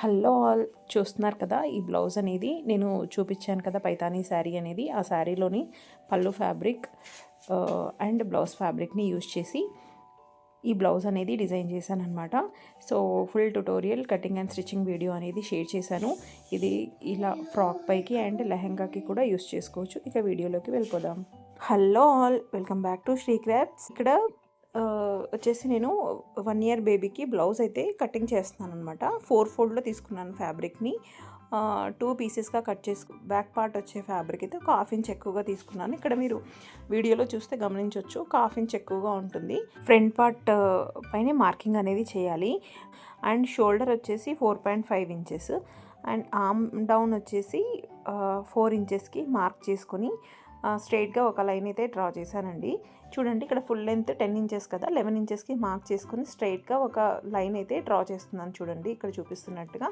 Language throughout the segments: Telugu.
హలో ఆల్ చూస్తున్నారు కదా ఈ బ్లౌజ్ అనేది నేను చూపించాను కదా పైతానీ శారీ అనేది. ఆ శారీలోని పళ్ళు ఫ్యాబ్రిక్ అండ్ బ్లౌజ్ ఫ్యాబ్రిక్ని యూజ్ చేసి ఈ బ్లౌజ్ అనేది డిజైన్ చేశాను అనమాట so full tutorial cutting and stitching video అనేది షేర్ చేశాను. ఇది ఇలా ఫ్రాక్ పైకి అండ్ లెహంగాకి కూడా యూస్ చేసుకోవచ్చు. ఇక వీడియోలోకి వెళ్ళిపోదాం. Hello all welcome back to Sri crafts ఇక్కడ వచ్చేసి నేను వన్ ఇయర్ బేబీకి బ్లౌజ్ అయితే కటింగ్ చేస్తున్నాను అనమాట ఫోర్ ఫోల్డ్లో తీసుకున్నాను ఫ్యాబ్రిక్ని టూ పీసెస్గా కట్ చేసుకు బ్యాక్ పార్ట్ వచ్చే ఫ్యాబ్రిక్ అయితే ఒక హాఫ్ ఇంచ్ ఎక్కువగా తీసుకున్నాను. ఇక్కడ మీరు వీడియోలో చూస్తే గమనించవచ్చు ఒక హాఫ్ ఇంచ్ ఎక్కువగా ఉంటుంది. ఫ్రంట్ పార్ట్ పైన మార్కింగ్ అనేది చేయాలి. అండ్ షోల్డర్ వచ్చేసి four point five inches and arm down వచ్చేసి ఫోర్ ఇంచెస్కి మార్క్ చేసుకొని స్ట్రైట్గా ఒక లైన్ అయితే డ్రా చేశానండి. చూడండి ఇక్కడ ఫుల్ లెంత్ టెన్ ఇంచెస్ కదా లెవెన్ ఇంచెస్కి మార్క్ చేసుకుని స్ట్రైట్గా ఒక లైన్ అయితే డ్రా చేస్తున్నాను చూడండి ఇక్కడ చూపిస్తున్నట్టుగా.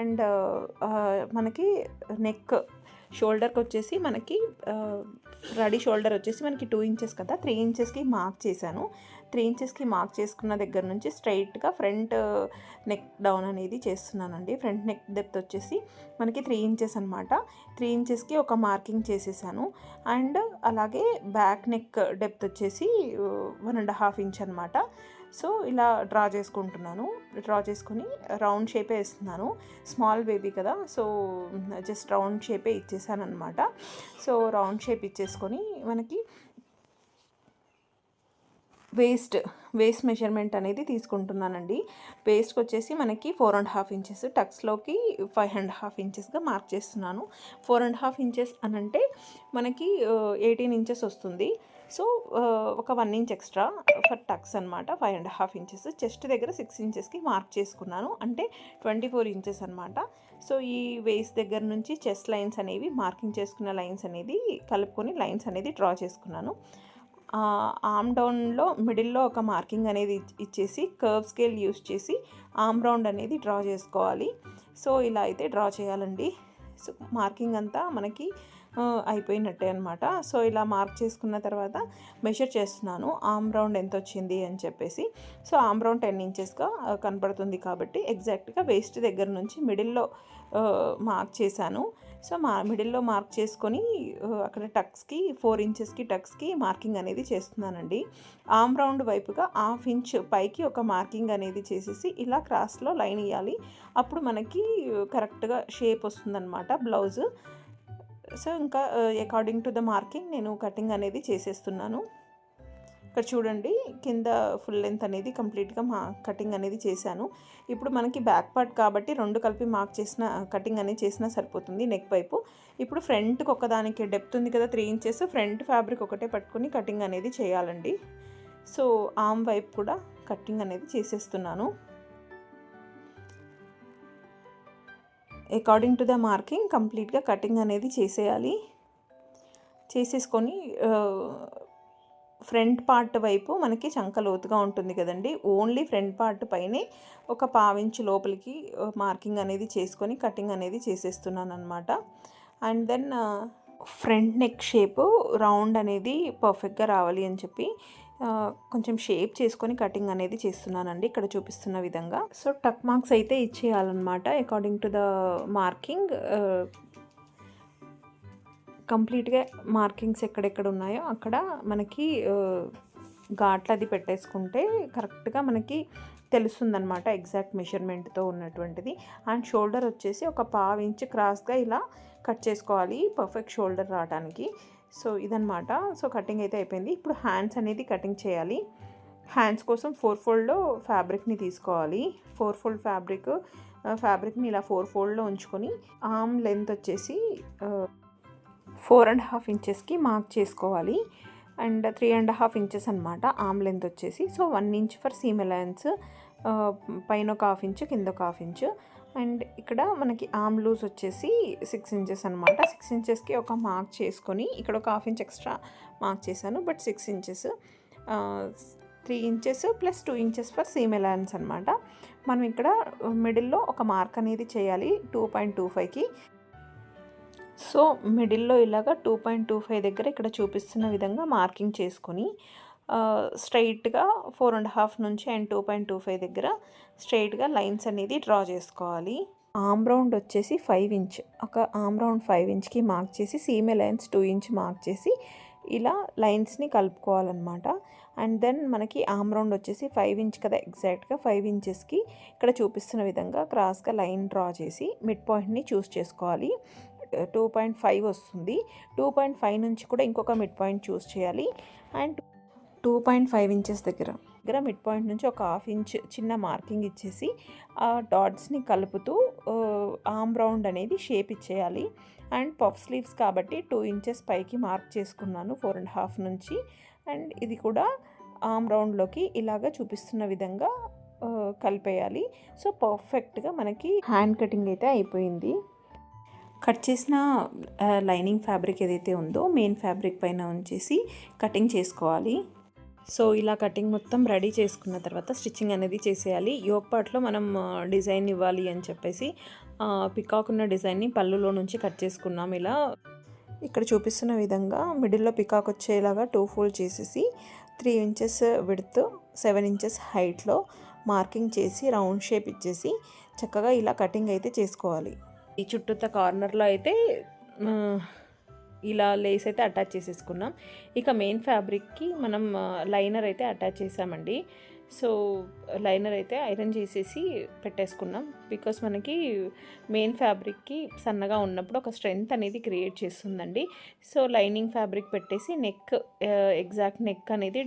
అండ్ మనకి నెక్ షోల్డర్కి వచ్చేసి మనకి రెడీ షోల్డర్ వచ్చేసి మనకి టూ ఇంచెస్ కదా త్రీ ఇంచెస్కి మార్క్ చేశాను. త్రీ ఇంచెస్కి మార్క్ చేసుకున్న దగ్గర నుంచి స్ట్రైట్గా ఫ్రంట్ నెక్ డౌన్ అనేది చేస్తున్నానండి. ఫ్రంట్ నెక్ డెప్త్ వచ్చేసి మనకి త్రీ ఇంచెస్ అనమాట త్రీ ఇంచెస్కి ఒక మార్కింగ్ చేసేసాను. అండ్ అలాగే బ్యాక్ నెక్ డెప్త్ వచ్చేసి వన్ అండ్ హాఫ్ ఇంచ్ అనమాట సో ఇలా డ్రా చేసుకుంటున్నాను. డ్రా చేసుకొని రౌండ్ షేపే వేస్తున్నాను స్మాల్ బేబీ కదా సో జస్ట్ రౌండ్ షేపే ఇచ్చేసాను అనమాట సో రౌండ్ షేప్ ఇచ్చేసుకొని మనకి వేస్ట్ వేస్ట్ మెజర్మెంట్ అనేది తీసుకుంటున్నానండి. వేస్ట్కి వచ్చేసి మనకి ఫోర్ అండ్ హాఫ్ ఇంచెస్ టక్స్లోకి ఫైవ్ అండ్ హాఫ్ ఇంచెస్గా మార్క్ చేస్తున్నాను. ఫోర్ అండ్ హాఫ్ ఇంచెస్ అని అంటే మనకి uh, ఎయిటీన్ ఇంచెస్ వస్తుంది. సో uh, ఒక one inch extra for tucks అనమాట five and half inches chest దగ్గర సిక్స్ ఇంచెస్కి మార్క్ చేసుకున్నాను. అంటే ట్వంటీ ఫోర్ ఇంచెస్ అనమాట సో ఈ వేస్ దగ్గర నుంచి చెస్ట్ లైన్స్ అనేవి మార్కింగ్ చేసుకున్న లైన్స్ అనేది కలుపుకొని లైన్స్ అనేది డ్రా చేసుకున్నాను. ఆమ్ డౌన్లో మిడిల్లో ఒక మార్కింగ్ అనేది ఇచ్చేసి కర్వ్ స్కేల్ యూస్ చేసి ఆమ్ రౌండ్ అనేది డ్రా చేసుకోవాలి. సో ఇలా అయితే డ్రా చేయాలండి. సో మార్కింగ్ అంతా మనకి అయిపోయినట్టే అనమాట సో ఇలా మార్క్ చేసుకున్న తర్వాత మెషర్ చేస్తున్నాను. ఆమ్ రౌండ్ ఎంత వచ్చింది అని చెప్పేసి. సో ఆమ్ రౌండ్ టెన్ ఇంచెస్గా కనపడుతుంది కాబట్టి ఎగ్జాక్ట్గా వేస్ట్ దగ్గర నుంచి మిడిల్లో మార్క్ చేశాను. సో మా మిడిల్లో మార్క్ చేసుకొని అక్కడ టక్స్కి ఫోర్ ఇంచెస్కి టక్స్కి మార్కింగ్ అనేది చేస్తున్నానండి. ఆమ్ రౌండ్ వైపుగా హాఫ్ ఇంచ్ పైకి ఒక మార్కింగ్ అనేది చేసేసి ఇలా క్రాస్లో లైన్ ఇవ్వాలి అప్పుడు మనకి కరెక్ట్గా షేప్ వస్తుందన్నమాట బ్లౌజ్. సో ఇంకా అకార్డింగ్ టు ద మార్కింగ్ నేను కటింగ్ అనేది చేసేస్తున్నాను. ఇక్కడ చూడండి కింద ఫుల్ లెంత్ అనేది కంప్లీట్గా మా కటింగ్ అనేది చేశాను. ఇప్పుడు మనకి బ్యాక్ పార్ట్ కాబట్టి రెండు కలిపి మార్క్ చేసిన కటింగ్ అనేది చేసినా సరిపోతుంది నెక్ వైపు. ఇప్పుడు ఫ్రంట్కి ఒకదానికి డెప్త్ ఉంది కదా త్రీ ఇంచెస్ ఫ్రంట్ ఫ్యాబ్రిక్ ఒకటే పట్టుకొని కటింగ్ అనేది చేయాలండి. సో ఆమ్ వైపు కూడా కటింగ్ అనేది చేసేస్తున్నాను. అకార్డింగ్ టు ద మార్కింగ్ కంప్లీట్గా కటింగ్ అనేది చేసేయాలి. చేసేసుకొని ఫ్రంట్ పార్ట్ వైపు మనకి చంక లోతుగా ఉంటుంది కదండి. ఓన్లీ ఫ్రంట్ పార్ట్ పైనే ఒక పావించి లోపలికి మార్కింగ్ అనేది చేసుకొని కటింగ్ అనేది చేసేస్తున్నాను అనమాట and then front neck shape round అనేది పర్ఫెక్ట్గా రావాలి అని చెప్పి కొంచెం షేప్ చేసుకొని కటింగ్ అనేది చేస్తున్నానండి. ఇక్కడ చూపిస్తున్న విధంగా. సో టక్ మార్క్స్ అయితే ఇచ్చేయాలన్నమాట. అకార్డింగ్ టు ద మార్కింగ్ కంప్లీట్గా మార్కింగ్స్ ఎక్కడెక్కడ ఉన్నాయో అక్కడ మనకి ఘాట్లు అది పెట్టేసుకుంటే కరెక్ట్గా మనకి తెలుస్తుందన్నమాట ఎగ్జాక్ట్ మెజర్మెంట్తో ఉన్నటువంటిది. అండ్ షోల్డర్ వచ్చేసి ఒక పావు ఇంచ్ క్రాస్గా ఇలా కట్ చేసుకోవాలి పర్ఫెక్ట్ షోల్డర్ రావడానికి సో ఇదనమాట సో కటింగ్ అయితే అయిపోయింది. ఇప్పుడు హ్యాండ్స్ అనేది కటింగ్ చేయాలి. హ్యాండ్స్ కోసం ఫోర్ ఫోల్డ్లో ఫ్యాబ్రిక్ని తీసుకోవాలి. ఫోర్ ఫోల్డ్ ఫ్యాబ్రిక్ ఫ్యాబ్రిక్ని ఇలా ఫోర్ ఫోల్డ్లో ఉంచుకొని ఆమ్ లెంత్ వచ్చేసి ఫోర్ అండ్ హాఫ్ ఇంచెస్కి మార్క్ చేసుకోవాలి. And three and half inches అనమాట ఆమ్ లెంత్ వచ్చేసి. So one inch for seam allowance పైన ఒక హాఫ్ ఇంచ్ కింద ఒక హాఫ్ ఇంచ్. అండ్ ఇక్కడ మనకి ఆమ్ లూజ్ వచ్చేసి సిక్స్ ఇంచెస్ అనమాట సిక్స్ ఇంచెస్కి ఒక మార్క్ చేసుకొని ఇక్కడ ఒక హాఫ్ ఇంచ్ ఎక్స్ట్రా మార్క్ చేశాను. But six inches three inches plus two inches for seam allowance అనమాట మనం ఇక్కడ మిడిల్లో ఒక మార్క్ అనేది చేయాలి. టూ పాయింట్ టూ ఫైవ్కి. సో మిడిల్లో ఇలాగా టూ పాయింట్ టూ ఫైవ్ దగ్గర ఇక్కడ చూపిస్తున్న విధంగా మార్కింగ్ చేసుకొని స్ట్రైట్గా ఫోర్ అండ్ హాఫ్ నుంచి and two point two five దగ్గర స్ట్రైట్గా లైన్స్ అనేది డ్రా చేసుకోవాలి. ఆమ్ రౌండ్ వచ్చేసి ఫైవ్ ఇంచ్. ఒక ఆమ్ రౌండ్ ఫైవ్ ఇంచ్కి మార్క్ చేసి సీమే లైన్స్ టూ ఇంచ్ మార్క్ చేసి ఇలా లైన్స్ని కలుపుకోవాలన్నమాట. అండ్ దెన్ మనకి ఆమ్ రౌండ్ వచ్చేసి ఫైవ్ ఇంచ్ కదా ఎగ్జాక్ట్గా ఫైవ్ ఇంచెస్కి ఇక్కడ చూపిస్తున్న విధంగా క్రాస్గా లైన్ డ్రా చేసి మిడ్ పాయింట్ని చూస్ చేసుకోవాలి. టూ పాయింట్ ఫైవ్ వస్తుంది. టూ పాయింట్ ఫైవ్ నుంచి కూడా ఇంకొక మిడ్ పాయింట్ చూస్ చేయాలి. And two point five inches దగ్గర. దగ్గర మిడ్ పాయింట్ నుంచి ఒక హాఫ్ ఇంచ్ చిన్న మార్కింగ్ ఇచ్చేసి ఆ డాట్స్ని కలుపుతూ ఆమ్ రౌండ్ అనేది షేప్ ఇచ్చేయాలి. అండ్ పఫ్ స్లీవ్స్ కాబట్టి టూ ఇంచెస్ పైకి మార్క్ చేసుకున్నాను ఫోర్ అండ్ హాఫ్ నుంచి. అండ్ ఇది కూడా ఆమ్ రౌండ్లోకి ఇలాగ చూపిస్తున్న విధంగా కలిపేయాలి. సో పర్ఫెక్ట్గా మనకి హ్యాండ్ కటింగ్ అయితే అయిపోయింది. కట్ చేసిన లైనింగ్ ఫ్యాబ్రిక్ ఏదైతే ఉందో మెయిన్ ఫ్యాబ్రిక్ పైన ఉంచేసి కటింగ్ చేసుకోవాలి. సో ఇలా కటింగ్ మొత్తం రెడీ చేసుకున్న తర్వాత స్టిచ్చింగ్ అనేది చేసేయాలి. యోగ్ పార్ట్లో మనం డిజైన్ ఇవ్వాలి అని చెప్పేసి పికాక్ ఉన్న డిజైన్ని పళ్ళులో నుంచి కట్ చేసుకున్నాం ఇలా. ఇక్కడ చూపిస్తున్న విధంగా మిడిల్లో పికాక్ వచ్చేలాగా టూ ఫోల్డ్ చేసేసి three inches width seven inches హైట్లో మార్కింగ్ చేసి రౌండ్ షేప్ ఇచ్చేసి చక్కగా ఇలా కటింగ్ అయితే చేసుకోవాలి. ఈ చుట్టూత కార్నర్లో అయితే ఇలా లేస్ అయితే అటాచ్ చేసేసుకున్నాం. ఇక మెయిన్ ఫ్యాబ్రిక్కి మనం లైనర్ అయితే అటాచ్ చేసామండి. సో లైనర్ అయితే ఐరన్ చేసేసి పెట్టేసుకున్నాం. బికాస్ మనకి మెయిన్ ఫ్యాబ్రిక్కి సన్నగా ఉన్నప్పుడు ఒక స్ట్రెంగ్త్ అనేది క్రియేట్ చేస్తుందండి. సో లైనింగ్ ఫ్యాబ్రిక్ పెట్టేసి నెక్ ఎగ్జాక్ట్ నెక్ అనేది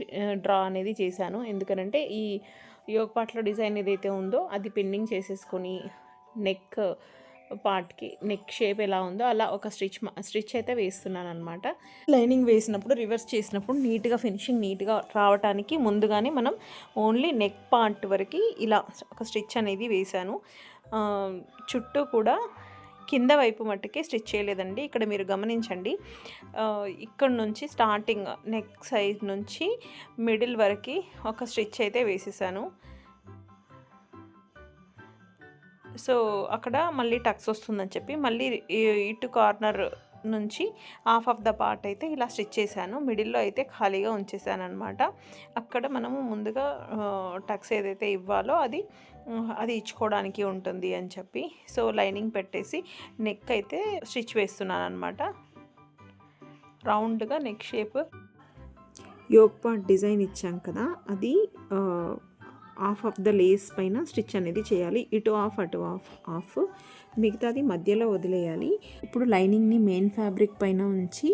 డ్రా అనేది చేశాను. ఎందుకనంటే ఈ యోగ డిజైన్ ఏదైతే ఉందో అది పిన్నింగ్ చేసేసుకొని నెక్ పార్ట్కి నెక్ షేప్ ఎలా ఉందో అలా ఒక స్టిచ్ స్టిచ్ అయితే వేస్తున్నాను అనమాట లైనింగ్ వేసినప్పుడు రివర్స్ చేసినప్పుడు నీట్గా ఫినిషింగ్ నీట్గా రావడానికి ముందుగానే మనం ఓన్లీ నెక్ పార్ట్ వరకు ఇలా ఒక స్టిచ్ అనేది వేశాను. చుట్టూ కూడా కింద వైపు మట్టుకే స్టిచ్ చేయలేదండి. ఇక్కడ మీరు గమనించండి. ఇక్కడ నుంచి స్టార్టింగ్ నెక్ సైజ్ నుంచి మిడిల్ వరకు ఒక స్టిచ్ అయితే వేసేసాను. సో అక్కడ మళ్ళీ టక్స్ వస్తుందని చెప్పి మళ్ళీ ఇటు కార్నర్ నుంచి హాఫ్ ఆఫ్ ద పార్ట్ అయితే ఇలా స్టిచ్ చేశాను. మిడిల్లో అయితే ఖాళీగా ఉంచేసాను అనమాట అక్కడ మనము ముందుగా టక్స్ ఏదైతే ఇవ్వాలో అది అది ఇచ్చుకోవడానికి ఉంటుంది అని చెప్పి సో లైనింగ్ పెట్టేసి నెక్ అయితే స్టిచ్ వేస్తున్నాను అనమాట రౌండ్గా neck shape yoke part design ఇచ్చాం కదా అది హాఫ్ ఆఫ్ ద లేస్ పైన స్టిచ్ అనేది చేయాలి. ఇటు ఆఫ్ అటు ఆఫ్ ఆఫ్. మిగతాది మధ్యలో వదిలేయాలి. ఇప్పుడు లైనింగ్ని మెయిన్ ఫ్యాబ్రిక్ పైన ఉంచి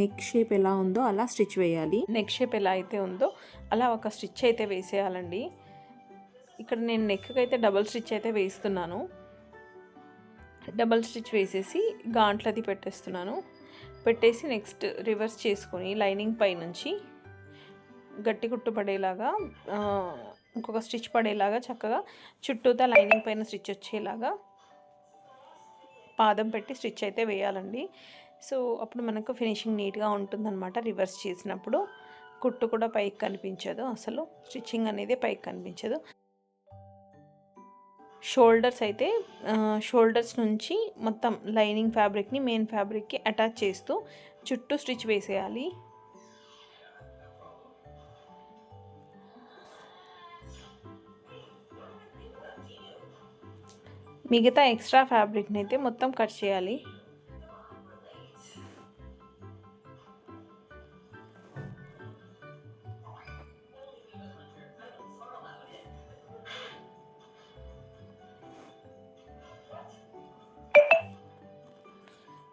నెక్ షేప్ ఎలా ఉందో అలా స్టిచ్ వేయాలి. నెక్ షేప్ ఎలా అయితే ఉందో అలా ఒక స్టిచ్ అయితే వేసేయాలండి. ఇక్కడ నేను నెక్కి అయితే డబల్ స్టిచ్ అయితే వేస్తున్నాను. డబల్ స్టిచ్ వేసేసి గాంట్లది పెట్టేస్తున్నాను. పెట్టేసి నెక్స్ట్ రివర్స్ చేసుకొని లైనింగ్ పై నుంచి గట్టి కుట్టు పడేలాగా ఇంకొక స్టిచ్ పడేలాగా చక్కగా చుట్టూతా లైనింగ్ పైన స్టిచ్ వచ్చేలాగా పాదం పెట్టి స్టిచ్ అయితే వేయాలండి. సో అప్పుడు మనకు ఫినిషింగ్ నీట్గా ఉంటుందన్నమాట రివర్స్ చేసినప్పుడు. కుట్టు కూడా పైకి కనిపించదు అసలు. స్టిచ్చింగ్ అనేది పైకి కనిపించదు. షోల్డర్స్ అయితే షోల్డర్స్ నుంచి మొత్తం లైనింగ్ ఫ్యాబ్రిక్ని మెయిన్ ఫ్యాబ్రిక్కి అటాచ్ చేస్తూ చుట్టూ స్టిచ్ వేసేయాలి. మిగతా ఎక్స్ట్రా ఫ్యాబ్రిక్ని అయితే మొత్తం కట్ చేయాలి.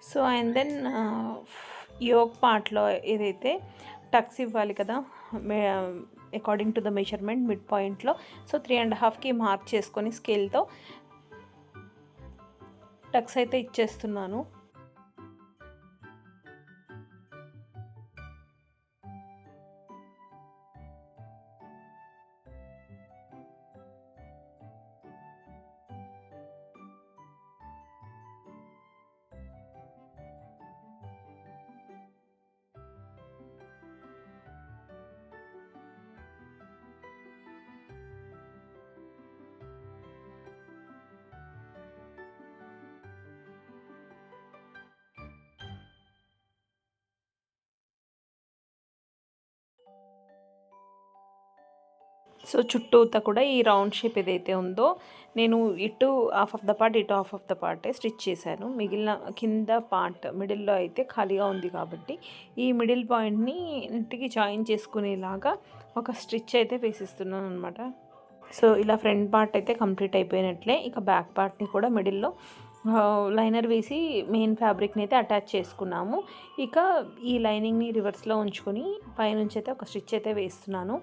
సో అండ్ దెన్ యోగ్ పార్ట్లో ఏదైతే టక్స్ ఇవ్వాలి కదా according to the measurement mid పాయింట్లో సో త్రీ అండ్ హాఫ్కి మార్క్ చేసుకొని స్కేల్తో టక్స్ అయితే ఇచ్చేస్తున్నాను. సో చుట్టూతా కూడా ఈ రౌండ్ షేప్ ఏదైతే ఉందో నేను ఇటు హాఫ్ ఆఫ్ ద పార్ట్ ఇటు హాఫ్ ఆఫ్ ద పార్టే స్టిచ్ చేశాను. మిగిలిన కింద పార్ట్ మిడిల్లో అయితే ఖాళీగా ఉంది కాబట్టి ఈ మిడిల్ పాయింట్ని ఇంటికి జాయిన్ చేసుకునేలాగా ఒక స్టిచ్ అయితే వేసిస్తున్నాను అనమాట సో ఇలా ఫ్రంట్ పార్ట్ అయితే కంప్లీట్ అయిపోయినట్లే ఇక బ్యాక్ పార్ట్ని కూడా మిడిల్లో లైనర్ వేసి మెయిన్ ఫ్యాబ్రిక్ని అయితే అటాచ్ చేసుకున్నాము. ఇక ఈ లైనింగ్ని రివర్స్లో ఉంచుకొని పైనుంచి అయితే ఒక స్టిచ్ అయితే వేస్తున్నాను.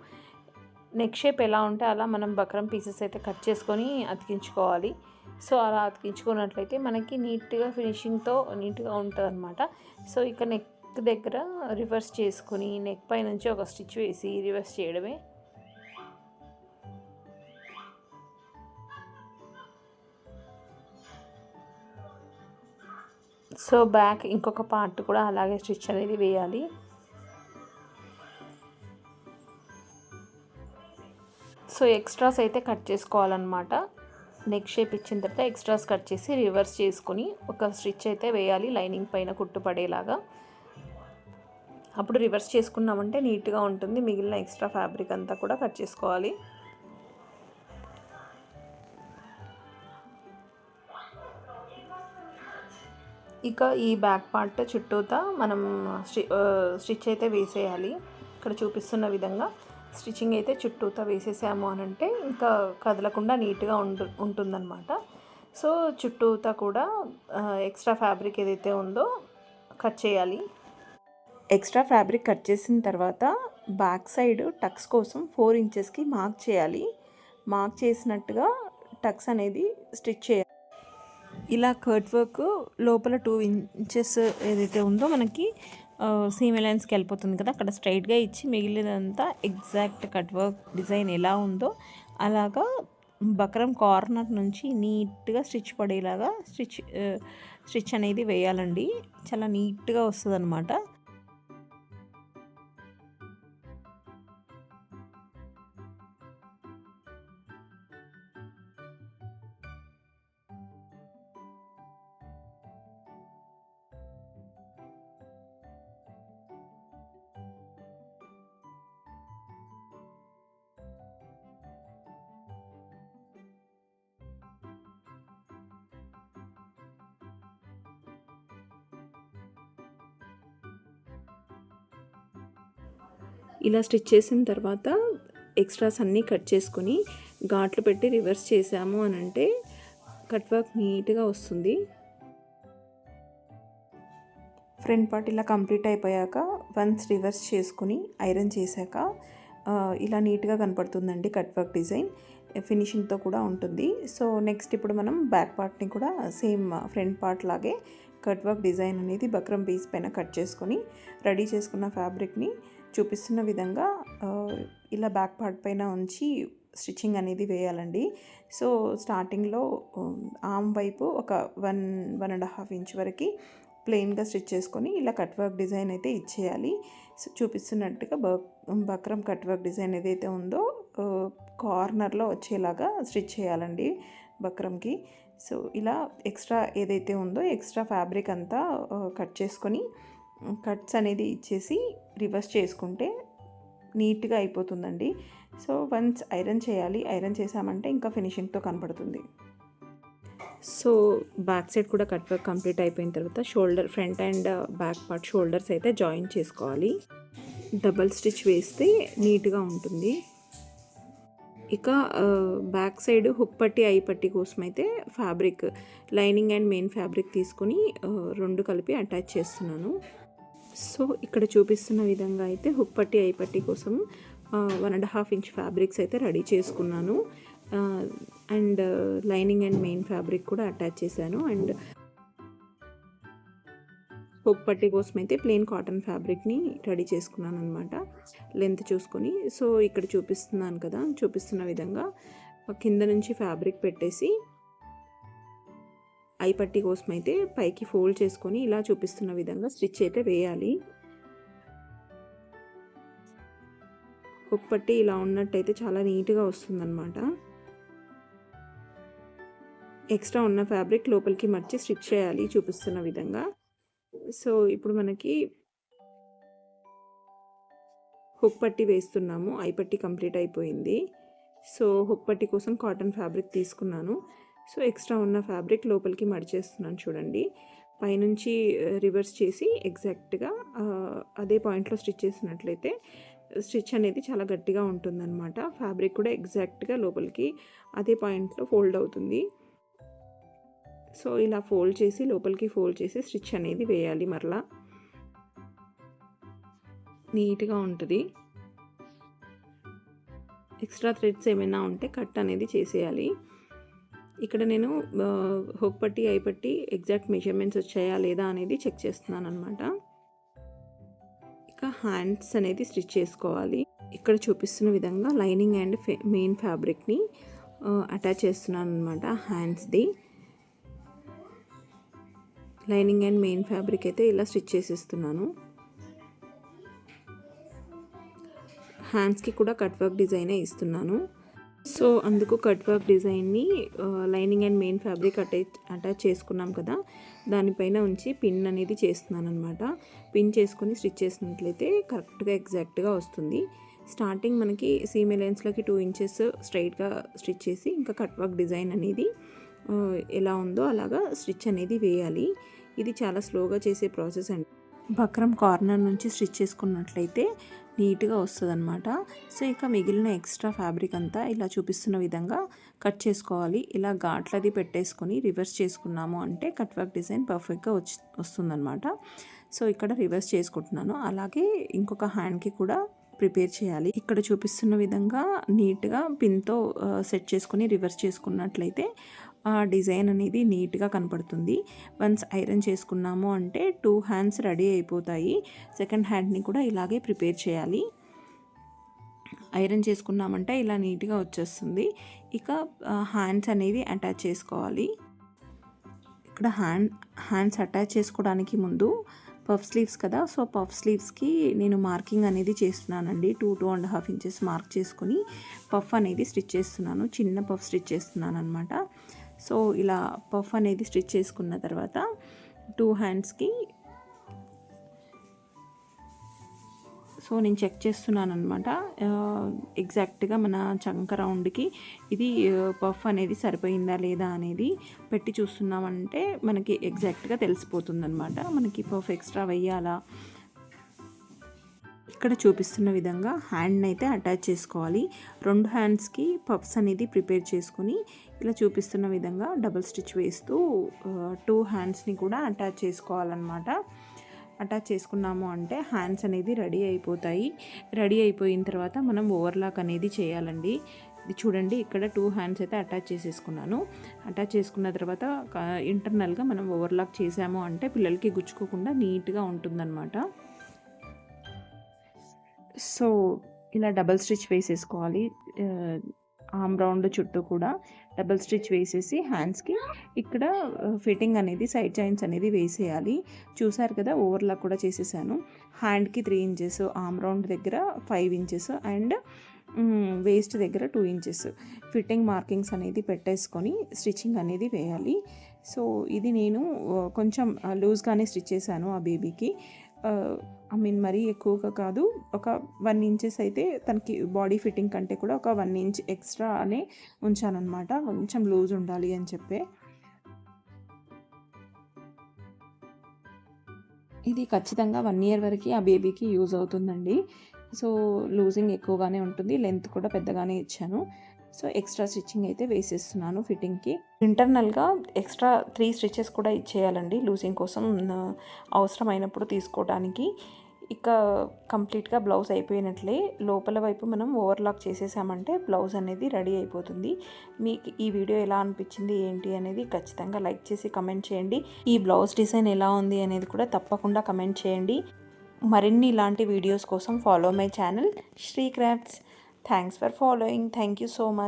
నెక్ షేప్ ఎలా ఉంటే అలా మనం బక్రం పీసెస్ అయితే కట్ చేసుకొని అతికించుకోవాలి. సో అలా అతికించుకున్నట్లయితే మనకి నీట్గా ఫినిషింగ్తో నీట్గా ఉంటుంది అనమాట సో ఇక నెక్ దగ్గర రివర్స్ చేసుకొని నెక్ పై నుంచి ఒక స్టిచ్ వేసి రివర్స్ చేయడమే. సో బ్యాక్ ఇంకొక పార్ట్ కూడా అలాగే స్టిచ్ అనేది వేయాలి. సో ఎక్స్ట్రాస్ అయితే కట్ చేసుకోవాలన్నమాట. నెక్ షేప్ ఇచ్చిన తర్వాత ఎక్స్ట్రాస్ కట్ చేసి రివర్స్ చేసుకొని ఒక స్టిచ్ అయితే వేయాలి లైనింగ్ పైన కుట్టు పడేలాగా. అప్పుడు రివర్స్ చేసుకున్నామంటే నీట్గా ఉంటుంది మిగిలిన ఎక్స్ట్రా ఫ్యాబ్రిక్ అంతా కూడా కట్ చేసుకోవాలి. ఇక ఈ బ్యాక్ పార్ట్ చుట్టూతా మనం స్టిచ్ అయితే వేసేయాలి. ఇక్కడ చూపిస్తున్న విధంగా. స్టిచ్చింగ్ అయితే చుట్టూతా వేసేసాము అని అంటే ఇంకా కదలకుండా నీట్గా ఉండు ఉంటుందన్నమాట. సో చుట్టూతా కూడా ఎక్స్ట్రా ఫ్యాబ్రిక్ ఏదైతే ఉందో కట్ చేయాలి. ఎక్స్ట్రా ఫ్యాబ్రిక్ కట్ చేసిన తర్వాత బ్యాక్ సైడ్ టక్స్ కోసం ఫోర్ ఇంచెస్కి మార్క్ చేయాలి. మార్క్ చేసినట్టుగా టక్స్ అనేది స్టిచ్ చేయాలి. ఇలా కర్ట్ వర్క్ లోపల టూ ఇంచెస్ ఏదైతే ఉందో మనకి సీమ్ లైన్స్కి వెళ్ళిపోతుంది కదా అక్కడ స్ట్రైట్గా ఇచ్చి మిగిలినంతా ఎగ్జాక్ట్ కట్ వర్క్ డిజైన్ ఎలా ఉందో అలాగా బక్రం కార్నర్ నుంచి నీట్గా స్టిచ్ పడేలాగా స్టిచ్ స్టిచ్ అనేది వేయాలండి. చాలా నీట్గా వస్తుంది అనమాట ఇలా స్టిచ్ చేసిన తర్వాత ఎక్స్ట్రాస్ అన్నీ కట్ చేసుకొని ఘాట్లు పెట్టి రివర్స్ చేసాము అని అంటే కట్ వర్క్ నీట్గా వస్తుంది. ఫ్రంట్ పార్ట్ ఇలా కంప్లీట్ అయిపోయాక వన్స్ రివర్స్ చేసుకుని ఐరన్ చేశాక ఇలా నీట్గా కనపడుతుందండి కట్ వర్క్ డిజైన్. ఫినిషింగ్తో కూడా ఉంటుంది. సో నెక్స్ట్ ఇప్పుడు మనం బ్యాక్ పార్ట్ని కూడా సేమ్ ఫ్రంట్ పార్ట్ లాగే కట్ వర్క్ డిజైన్ అనేది బక్రం పీస్ పైన కట్ చేసుకొని రెడీ చేసుకున్న ఫ్యాబ్రిక్ని చూపిస్తున్న విధంగా ఇలా బ్యాక్ పార్ట్ పైన ఉంచి స్టిచ్చింగ్ అనేది వేయాలండి. సో స్టార్టింగ్లో ఆమ్ వైపు ఒక one one and half inch వరకు ప్లెయిన్గా స్టిచ్ చేసుకొని ఇలా కట్ వర్క్ డిజైన్ అయితే ఇచ్చేయాలి. సో చూపిస్తున్నట్టుగా బక్రం కట్ వర్క్ డిజైన్ ఏదైతే ఉందో కార్నర్లో వచ్చేలాగా స్టిచ్ చేయాలండి బక్రంకి. సో ఇలా ఎక్స్ట్రా ఏదైతే ఉందో ఎక్స్ట్రా ఫ్యాబ్రిక్ అంతా కట్ చేసుకొని కట్స్ అనేది ఇచ్చేసి రివర్స్ చేసుకుంటే నీట్గా అయిపోతుందండి. సో వన్స్ ఐరన్ చేయాలి ఐరన్ చేసామంటే ఇంకా ఫినిషింగ్తో కనపడుతుంది సో బ్యాక్ సైడ్ కూడా కట్ వర్క్ కంప్లీట్ అయిపోయిన తర్వాత shoulder front and back part shoulders అయితే జాయిన్ చేసుకోవాలి. డబల్ స్టిచ్ వేస్తే నీట్గా ఉంటుంది. ఇక బ్యాక్ సైడ్ హుక్ పట్టి ఐ పట్టి కోసం అయితే fabric lining and main fabric తీసుకొని రెండు కలిపి అటాచ్ చేస్తున్నాను. సో ఇక్కడ చూపిస్తున్న విధంగా అయితే హుక్ పట్టి ఐ పట్టి కోసం one and half inch fabrics అయితే రెడీ చేసుకున్నాను. And lining and main fabric కూడా అటాచ్ చేశాను. అండ్ హుక్ పట్టి కోసం అయితే ప్లెయిన్ కాటన్ ఫ్యాబ్రిక్ని రెడీ చేసుకున్నాను అనమాట లెంత్ చూసుకొని. సో ఇక్కడ చూపిస్తున్నాను కదా చూపిస్తున్న విధంగా కింద నుంచి ఫ్యాబ్రిక్ పెట్టేసి ఐపట్టి కోసం అయితే పైకి ఫోల్డ్ చేసుకొని ఇలా చూపిస్తున్న విధంగా స్టిచ్ అయితే వేయాలి. హుక్ పట్టి ఇలా ఉన్నట్టయితే చాలా నీట్గా వస్తుందన్నమాట. ఎక్స్ట్రా ఉన్న ఫ్యాబ్రిక్ లోపలికి మర్చి స్టిచ్ చేయాలి చూపిస్తున్న విధంగా. సో ఇప్పుడు మనకి హుక్ పట్టి వేస్తున్నాము. ఐపట్టి కంప్లీట్ అయిపోయింది. సో హుక్పట్టి కోసం కాటన్ ఫ్యాబ్రిక్ తీసుకున్నాను. సో ఎక్స్ట్రా ఉన్న ఫ్యాబ్రిక్ లోపలికి మడిచేస్తున్నాను చూడండి. పైనుంచి రివర్స్ చేసి ఎగ్జాక్ట్గా అదే పాయింట్లో స్టిచ్ చేసినట్లయితే స్టిచ్ అనేది చాలా గట్టిగా ఉంటుందన్నమాట. ఫ్యాబ్రిక్ కూడా ఎగ్జాక్ట్గా లోపలికి అదే పాయింట్లో ఫోల్డ్ అవుతుంది. సో ఇలా ఫోల్డ్ చేసి లోపలికి ఫోల్డ్ చేసి స్టిచ్ అనేది వేయాలి మరలా. నీట్గా ఉంటుంది. ఎక్స్ట్రా థ్రెడ్స్ ఏమైనా ఉంటే కట్ అనేది చేసేయాలి. ఇక్కడ నేను హోక్ పట్టి అయిపట్టి ఎగ్జాక్ట్ మెజర్మెంట్స్ వచ్చాయా లేదా అనేది చెక్ చేస్తున్నాను అనమాట ఇక హ్యాండ్స్ అనేది స్టిచ్ చేసుకోవాలి. ఇక్కడ చూపిస్తున్న విధంగా లైనింగ్ అండ్ మెయిన్ ఫ్యాబ్రిక్ని అటాచ్ చేస్తున్నాను అనమాట హ్యాండ్స్ది. లైనింగ్ అండ్ మెయిన్ ఫ్యాబ్రిక్ అయితే ఇలా స్టిచ్ చేసేస్తున్నాను. హ్యాండ్స్కి కూడా కట్ వర్క్ డిజైనే ఇస్తున్నాను. సో అందుకు కట్ వర్క్ డిజైన్ని lining and main fabric attach attach చేసుకున్నాం కదా. దానిపైన ఉంచి పిన్ అనేది చేస్తున్నాను అనమాట పిన్ చేసుకొని స్టిచ్ చేసినట్లయితే కరెక్ట్గా ఎగ్జాక్ట్గా వస్తుంది. స్టార్టింగ్ మనకి సీమ్ లైన్స్లోకి టూ ఇంచెస్ స్ట్రైట్గా స్టిచ్ చేసి ఇంకా కట్ వర్క్ డిజైన్ అనేది ఎలా ఉందో అలాగా స్టిచ్ అనేది వేయాలి. ఇది చాలా స్లోగా చేసే ప్రాసెస్ అండి. బక్రం కార్నర్ నుంచి స్టిచ్ చేసుకున్నట్లయితే నీట్గా వస్తుంది అనమాట సో ఇక మిగిలిన ఎక్స్ట్రా ఫ్యాబ్రిక్ అంతా ఇలా చూపిస్తున్న విధంగా కట్ చేసుకోవాలి. ఇలా ఘాట్లది పెట్టేసుకొని రివర్స్ చేసుకున్నాము అంటే కట్ వర్క్ డిజైన్ పర్ఫెక్ట్గా వచ్చి వస్తుందన్నమాట. సో ఇక్కడ రివర్స్ చేసుకుంటున్నాను. అలాగే ఇంకొక హ్యాండ్కి కూడా ప్రిపేర్ చేయాలి. ఇక్కడ చూపిస్తున్న విధంగా నీట్గా పిన్తో సెట్ చేసుకుని రివర్స్ చేసుకున్నట్లయితే డిజైన్ అనేది నీట్గా కనపడుతుంది. వన్స్ ఐరన్ చేసుకున్నాము అంటే టూ హ్యాండ్స్ రెడీ అయిపోతాయి. సెకండ్ హ్యాండ్ని కూడా ఇలాగే ప్రిపేర్ చేయాలి. ఐరన్ చేసుకున్నామంటే ఇలా నీట్గా వచ్చేస్తుంది. ఇక హ్యాండ్స్ అనేది అటాచ్ చేసుకోవాలి. ఇక్కడ హ్యాండ్ హ్యాండ్స్ అటాచ్ చేసుకోవడానికి ముందు పఫ్ స్లీవ్స్ కదా సో పఫ్ స్లీవ్స్కి నేను మార్కింగ్ అనేది చేస్తున్నానండి. Two two and half inches mark చేసుకుని పఫ్ అనేది స్టిచ్ చేస్తున్నాను. చిన్న పఫ్ స్టిచ్ చేస్తున్నాను అనమాట సో ఇలా పఫ్ అనేది స్టిచ్ చేసుకున్న తర్వాత టూ హ్యాండ్స్కి సో నేను చెక్ చేస్తున్నాను అనమాట ఎగ్జాక్ట్గా మన చంక రౌండ్కి ఇది పఫ్ అనేది సరిపోయిందా లేదా అనేది పెట్టి చూస్తున్నామంటే మనకి ఎగ్జాక్ట్గా తెలిసిపోతుంది అనమాట మనకి పఫ్ ఎక్స్ట్రా వెయ్యాలా? ఇక్కడ చూపిస్తున్న విధంగా హ్యాండ్ని అయితే అటాచ్ చేసుకోవాలి. రెండు హ్యాండ్స్కి పఫ్స్ అనేది ప్రిపేర్ చేసుకొని ఇలా చూపిస్తున్న విధంగా డబుల్ స్టిచ్ వేస్తూ టూ హ్యాండ్స్ని కూడా అటాచ్ చేసుకోవాలన్నమాట. అటాచ్ చేసుకున్నాము అంటే హ్యాండ్స్ అనేది రెడీ అయిపోతాయి. రెడీ అయిపోయిన తర్వాత మనం ఓవర్లాక్ అనేది చేయాలండి. ఇది చూడండి ఇక్కడ టూ హ్యాండ్స్ అయితే అటాచ్ చేసేసుకున్నాను. అటాచ్ చేసుకున్న తర్వాత ఇంటర్నల్గా మనం ఓవర్లాక్ చేసాము అంటే పిల్లలకి గుచ్చుకోకుండా నీట్గా ఉంటుందన్నమాట. సో ఇలా డబల్ స్టిచ్ వేసేసుకోవాలి. ఆమ్ రౌండ్ చుట్టూ కూడా డబల్ స్టిచ్ వేసేసి హ్యాండ్స్కి ఇక్కడ ఫిట్టింగ్ అనేది సైడ్ జాయింట్స్ అనేది వేసేయాలి. చూసారు కదా ఓవర్లాక్ కూడా చేసేసాను. హ్యాండ్కి త్రీ ఇంచెస్ ఆమ్ రౌండ్ దగ్గర ఫైవ్ ఇంచెస్ అండ్ వేస్ట్ దగ్గర టూ ఇంచెస్. ఫిట్టింగ్ మార్కింగ్స్ అనేది పెట్టేసుకొని స్టిచ్చింగ్ అనేది వేయాలి. సో ఇది నేను కొంచెం లూజ్గానే స్టిచ్ చేశాను ఆ బేబీకి. ఐ మీన్ మరీ ఎక్కువగా కాదు. ఒక వన్ ఇంచెస్ అయితే తనకి బాడీ ఫిట్టింగ్ కంటే కూడా ఒక వన్ ఇంచ్ ఎక్స్ట్రా అనే ఉంచానమాట కొంచెం లూజ్ ఉండాలి అని చెప్పే. ఇది ఖచ్చితంగా వన్ ఇయర్ వరకు ఆ బేబీకి యూజ్ అవుతుందండి. సో లూజింగ్ ఎక్కువగానే ఉంటుంది. లెంత్ కూడా పెద్దగానే ఇచ్చాను. సో ఎక్స్ట్రా స్టిచ్చింగ్ అయితే వేసేస్తున్నాను ఫిట్టింగ్కి. ఇంటర్నల్గా ఎక్స్ట్రా త్రీ స్టిచెస్ కూడా ఇచ్చేయాలండి లూజింగ్ కోసం అవసరమైనప్పుడు తీసుకోవడానికి ఇక కంప్లీట్గా బ్లౌజ్ అయిపోయినట్లే లోపల వైపు మనం ఓవర్లాక్ చేసేసామంటే బ్లౌజ్ అనేది రెడీ అయిపోతుంది. మీకు ఈ వీడియో ఎలా అనిపించింది ఏంటి అనేది ఖచ్చితంగా లైక్ చేసి కమెంట్ చేయండి. ఈ బ్లౌజ్ డిజైన్ ఎలా ఉంది అనేది కూడా తప్పకుండా కమెంట్ చేయండి. మరిన్ని ఇలాంటి వీడియోస్ కోసం follow my channel Shri crafts thanks for following thank you so much